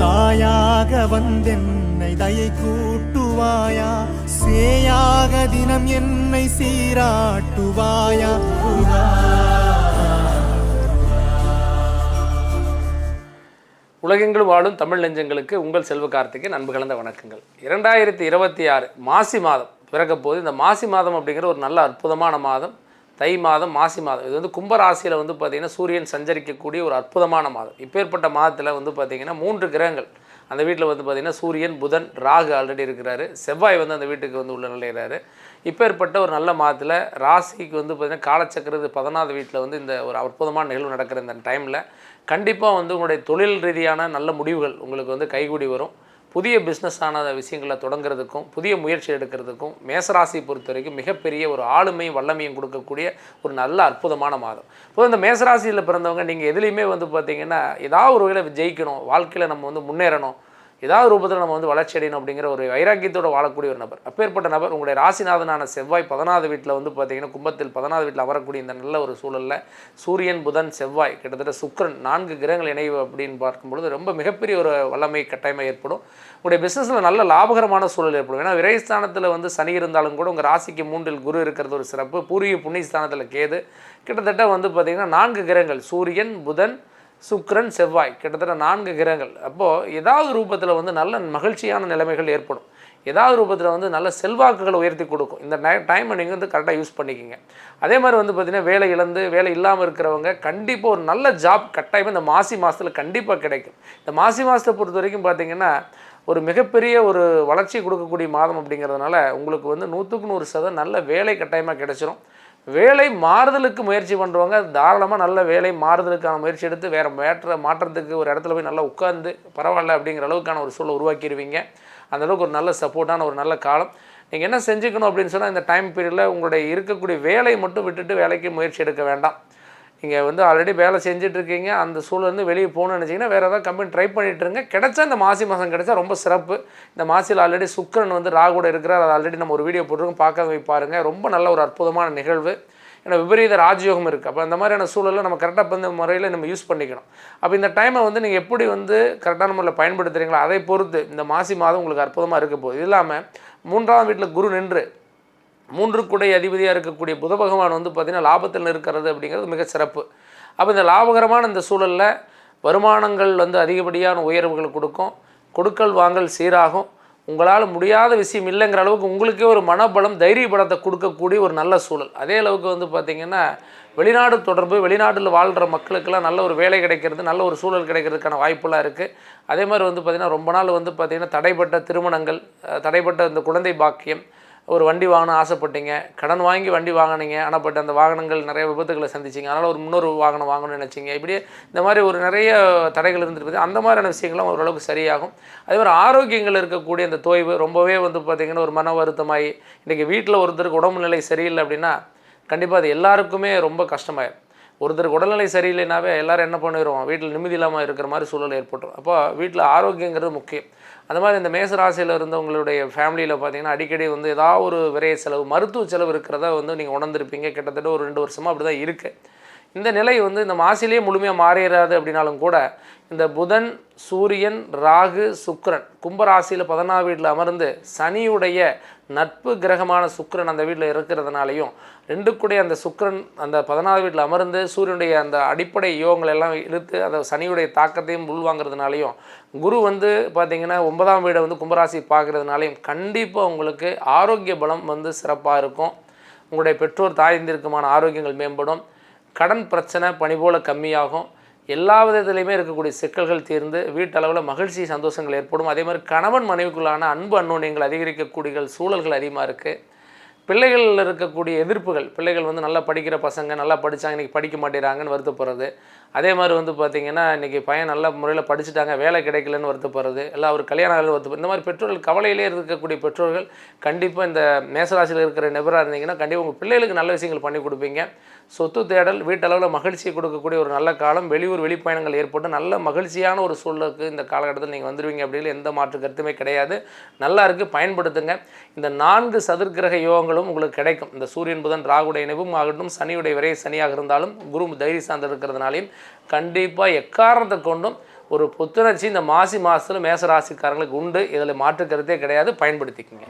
தாயாக வந்தென்னை தயை கூட்டுவாயா? சேயாக தினம் என்னை சீராட்டுவாயா? உலகெங்கிலும் வாழும் தமிழ் நெஞ்சங்களுக்கு உங்கள் செல்வ கார்த்திகை அன்பு கலந்த வணக்கங்கள். இரண்டாயிரத்தி இருபத்தி ஆறு மாசி மாதம் பிறக்கப்போது இந்த மாசி மாதம் அப்படிங்கிற ஒரு நல்ல அற்புதமான மாதம் தை மாதம் மாசி மாதம். இது வந்து கும்பராசியில் வந்து பார்த்திங்கன்னா சூரியன் சஞ்சரிக்கக்கூடிய ஒரு அற்புதமான மாதம். இப்பேற்பட்ட மாதத்தில் வந்து பார்த்திங்கன்னா மூன்று கிரகங்கள். அந்த வீட்டில் வந்து பார்த்திங்கன்னா சூரியன் புதன் ராகு ஆல்ரெடி இருக்கிறாரு. செவ்வாய் வந்து அந்த வீட்டுக்கு வந்து உள்ள நிலையிறாரு இப்பேற்பட்ட ஒரு நல்ல மாதத்தில் ராசிக்கு வந்து பார்த்திங்கன்னா காலச்சக்கரது பதினாவது வீட்டில் வந்து இந்த ஒரு அற்புதமான நிகழ்வு நடக்கிற இந்த டைமில் கண்டிப்பாக வந்து உங்களுடைய தொழில் ரீதியான நல்ல முடிவுகள் உங்களுக்கு வந்து கைகூடி வரும். புதிய பிஸ்னஸான விஷயங்களை தொடங்குறதுக்கும் புதிய முயற்சி எடுக்கிறதுக்கும் மேசராசியை பொறுத்த வரைக்கும் மிகப்பெரிய ஒரு ஆளுமையும் வல்லமையும் கொடுக்கக்கூடிய ஒரு நல்ல அற்புதமான மாதம். இப்போ இந்த மேசராசியில் பிறந்தவங்க நீங்கள் எதுலேயுமே வந்து பார்த்திங்கன்னா ஏதாவது ஒரு வகையில் ஜெயிக்கணும் வாழ்க்கையில் நம்ம வந்து முன்னேறணும் ஏதாவது ரூபத்தில் நம்ம வந்து வளர்ச்சி அடையணும் அப்படிங்கிற ஒரு வைராக்கியத்தோடு வாழக்கூடிய ஒரு நபர். அப்பேற்பட்ட நபர் உங்களுடைய ராசிநாதனான செவ்வாய் பதினாவது வீட்டில் வந்து பார்த்தீங்கன்னா கும்பத்தில் பதினாவது வீட்டில் வரக்கூடிய இந்த நல்ல ஒரு சூழலில் சூரியன் புதன் செவ்வாய் கிட்டத்தட்ட சுக்கிரன் நான்கு கிரகங்கள் இணைவு அப்படின்னு பார்க்கும்பொழுது ரொம்ப மிகப்பெரிய ஒரு வல்லமை கட்டாயமாக ஏற்படும். உங்களுடைய பிஸ்னஸில் நல்ல லாபகரமான சூழல் ஏற்படும். ஏன்னா விரைஸ்தானத்தில் வந்து சனி இருந்தாலும் கூட உங்கள் ராசிக்கு மூன்றில் குரு இருக்கிறது ஒரு சிறப்பு. பூர்வீக புண்ணியஸ்தானத்தில் கேது. கிட்டத்தட்ட வந்து பார்த்திங்கன்னா நான்கு கிரகங்கள் சூரியன் புதன் சுக்ரன் செவ்வாய். கிட்டத்தட்ட நான்கு கிரகங்கள். அப்போது ஏதாவது ரூபத்தில் வந்து நல்ல மகிழ்ச்சியான நிலைமைகள் ஏற்படும். ஏதாவது ரூபத்தில் வந்து நல்ல செல்வாக்குகளை உயர்த்தி கொடுக்கும். இந்த டைமை நீங்கள் வந்து கரெக்டாக யூஸ் பண்ணிக்கிங்க. அதே மாதிரி வந்து பார்த்திங்கன்னா வேலை இழந்து வேலை இல்லாமல் இருக்கிறவங்க கண்டிப்பாக ஒரு நல்ல ஜாப் கட்டாயமாக இந்த மாசி மாதத்தில் கண்டிப்பாக கிடைக்கும். இந்த மாசி மாதத்தை பொறுத்த வரைக்கும் பார்த்திங்கன்னா ஒரு மிகப்பெரிய ஒரு வளர்ச்சி கொடுக்கக்கூடிய மாதம் அப்படிங்கிறதுனால உங்களுக்கு வந்து நூற்றுக்கு நூறு சதம் நல்ல வேலை கட்டாயமாக கிடைச்சிரும். வேலை மாறுதலுக்கு முயற்சி பண்ணுறவங்க தாராளமாக நல்ல வேலை மாறுதலுக்கான முயற்சி எடுத்து வேறு மேற்ற மாற்றத்துக்கு ஒரு இடத்துல போய் நல்லா உட்காந்து பரவாயில்ல அப்படிங்கிற அளவுக்கான ஒரு சூழலை உருவாக்கிடுவீங்க அந்த அளவுக்கு ஒரு நல்ல சப்போர்ட்டான ஒரு நல்ல காலம். நீங்கள் என்ன செஞ்சுக்கணும் அப்படின்னு சொன்னால் இந்த டைம் பீரியடில் உங்களுடைய இருக்கக்கூடிய வேலையை மட்டும் விட்டுட்டு வேலைக்கு முயற்சி எடுக்க வேண்டாம். நீங்கள் வந்து ஆல்ரெடி வேலை செஞ்சிட்ருக்கீங்க அந்த சூழலேருந்து வெளியே போகணும்னு நினச்சிங்கன்னா வேறு ஏதாவது கம்பெனி ட்ரை பண்ணிட்டு இருங்க கிடைச்சா இந்த மாசி மாதம் கிடைச்சா ரொம்ப சிறப்பு. இந்த மாசியில் ஆல்ரெடி சுக்கிரன் வந்து ராகுட இருக்கிறார். அது ஆல்ரெடி நம்ம ஒரு வீடியோ போட்டிருக்கோம். பார்க்க போய் பாருங்கள் ரொம்ப நல்ல ஒரு அற்புதமான நிகழ்வு. ஏன்னா விபரீத ராஜயோகம் இருக்குது அப்போ அந்த மாதிரியான சூழலில் நம்ம கரெக்டாக இந்த முறையில் நம்ம யூஸ் பண்ணிக்கணும். அப்போ இந்த டைமை வந்து நீங்கள் எப்படி வந்து கரெக்டான முறையில் பயன்படுத்துகிறீங்களோ அதை பொறுத்து இந்த மாசி மாதம் உங்களுக்கு அற்புதமாக இருக்க போகுது. இது இல்லாமல் மூன்றாம் வீட்டில் குரு நின்று மூன்று குடை அதிபதியாக இருக்கக்கூடிய புத பகவான் வந்து பார்த்திங்கன்னா லாபத்தில் இருக்கிறது அப்படிங்கிறது மிக சிறப்பு. அப்போ இந்த லாபகரமான இந்த சூழலில் வருமானங்கள் வந்து அதிகப்படியான உயர்வுகள் கொடுக்கும். கொடுக்கல் வாங்கல் சீராகும். உங்களால் முடியாத விஷயம் இல்லைங்கிற அளவுக்கு உங்களுக்கே ஒரு மனபலம் தைரிய பலத்தை கொடுக்கக்கூடிய ஒரு நல்ல சூழல். அதே அளவுக்கு வந்து பார்த்திங்கன்னா வெளிநாடு தொடர்பு வெளிநாட்டில் வாழ்கிற மக்களுக்கெல்லாம் நல்ல ஒரு வேலை கிடைக்கிறது நல்ல ஒரு சூழல் கிடைக்கிறதுக்கான வாய்ப்புலாம் இருக்குது அதே மாதிரி வந்து பார்த்திங்கன்னா ரொம்ப நாள் வந்து பார்த்திங்கன்னா தடைப்பட்ட திருமணங்கள் தடைப்பட்ட இந்த குழந்தை பாக்கியம் ஒரு வண்டி வாங்கணும் ஆசைப்பட்டீங்க. கடன் வாங்கி வண்டி வாங்கினீங்க. ஆனால் பட் அந்த வாகனங்கள் நிறைய விபத்துகளை சந்திச்சிங்க. அதனால் ஒரு முன்னொரு வாகனம் வாங்கணும்னு நினச்சிங்க. இப்படியே இந்த மாதிரி ஒரு நிறைய தடைகள் இருந்துட்டு அந்த மாதிரியான விஷயங்களும் ஓரளவுக்கு சரியாகும். அதே மாதிரி ஆரோக்கியங்கள் இருக்கக்கூடிய அந்த தோய்வு ரொம்பவே வந்து பார்த்திங்கன்னா ஒரு மன வருத்தமாகி இன்றைக்கி வீட்டில் ஒருத்தருக்கு உடம்பு நிலை சரியில்லை அப்படின்னா கண்டிப்பாக அது எல்லாருக்குமே ரொம்ப கஷ்டமாயிடும் ஒருத்தருக்கு உடல்நிலை சரியில்லைனாவே எல்லாரும் என்ன பண்ணிடுவோம் வீட்டில் நிம்மதி இல்லாமல் இருக்கிற மாதிரி சூழல் ஏற்பட்டுரும். அப்போ வீட்டில் ஆரோக்கியங்கிறது முக்கியம். அந்த மாதிரி இந்த மேச ராசியில் இருந்தவங்களுடைய ஃபேமிலியில் பார்த்தீங்கன்னா அடிக்கடி வந்து ஏதாவது ஒரு விரைய செலவு மருத்துவ செலவு இருக்கிறத வந்து நீங்கள் உணர்ந்திருப்பீங்க. கிட்டத்தட்ட ஒரு ரெண்டு வருஷமாக அப்படி தான் இருக்குது இந்த நிலை வந்து இந்த மாசிலேயே முழுமையாக மாறிடாது அப்படின்னாலும் கூட இந்த புதன் சூரியன் ராகு சுக்கரன் கும்பராசியில் பதினாறு வீட்டில் அமர்ந்து சனியுடைய நட்பு கிரகமான சுக்கரன் அந்த வீட்டில் இருக்கிறதுனாலையும் ரெண்டுக்குடைய அந்த சுக்கரன் அந்த பதினாறு வீட்டில் அமர்ந்து சூரியனுடைய அந்த அடிப்படை யோகங்கள் எல்லாம் இழுத்து அந்த சனியுடைய தாக்கத்தையும் உள்வாங்கிறதுனாலையும் குரு வந்து பார்த்திங்கன்னா ஒன்பதாம் வீடை வந்து கும்பராசி பார்க்கறதுனாலையும் கண்டிப்பாக உங்களுக்கு ஆரோக்கிய பலம் வந்து சிறப்பாக இருக்கும். உங்களுடைய பெற்றோர் தாய்ந்திருக்குமான ஆரோக்கியங்கள் மேம்படும். கடன் பிரச்சனை பணி போல் கம்மியாகும். எல்லா விதத்துலையுமே இருக்கக்கூடிய சிக்கல்கள் தீர்ந்து வீட்டளவில் மகிழ்ச்சி சந்தோஷங்கள் ஏற்படும். அதே மாதிரி கணவன் மனைவிக்குள்ளான அன்பு அன்னோன்யங்கள் அதிகரிக்கக்கூடிய சூழல்கள் அதிகமாக இருக்குது பிள்ளைகளில் இருக்கக்கூடிய எதிர்ப்புகள் பிள்ளைகள் வந்து நல்லா படிக்கிற பசங்க நல்லா படித்தாங்க இன்றைக்கி படிக்க மாட்டேறாங்கன்னு வருத்தப்படுறது. அதே மாதிரி வந்து பார்த்திங்கன்னா இன்றைக்கி பையன் நல்ல முறையில் படிச்சுட்டாங்க வேலை கிடைக்கலன்னு வருத்தப்படுறது. எல்லா அவர் கல்யாணம் ஆகல வருத்தப்படுறது இந்த மாதிரி பெற்றோர்கள் கவலையிலே இருக்கக்கூடிய பெற்றோர்கள் கண்டிப்பாக இந்த மேசராசியில் இருக்கிற நிபராக இருந்தீங்கன்னா கண்டிப்பாக உங்கள் பிள்ளைகளுக்கு நல்ல விஷயங்கள் பண்ணி கொடுப்பீங்க. சொத்து தேடல் வீட்டளவில் மகிழ்ச்சியை கொடுக்கக்கூடிய ஒரு நல்ல காலம் வெளியூர் வெளிப்பயணங்கள் ஏற்பட்டு நல்ல மகிழ்ச்சியான ஒரு சூழலுக்கு இந்த காலகட்டத்தில் நீங்கள் வந்துடுவீங்க அப்படின்னு எந்த மாற்று கருத்துமே கிடையாது. நல்லா இருக்குது பயன்படுத்துங்க. இந்த நான்கு சதுர்கிரக யோகங்களும் உங்களுக்கு கிடைக்கும். இந்த சூரியன் புதன் ராகுடைய இணைவும் ஆகட்டும் சனியுடைய விரை சனியாக இருந்தாலும் குரு தைரிய சார்ந்து இருக்கிறதுனாலையும் கண்டிப்பாக எக்காரணத்தை கொண்டும் ஒரு புத்துணர்ச்சி இந்த மாசி மாதத்தில் மேச ராசிக்காரங்களுக்கு உண்டு. இதில் மாற்று கருத்தே கிடையாது. பயன்படுத்திக்கங்க.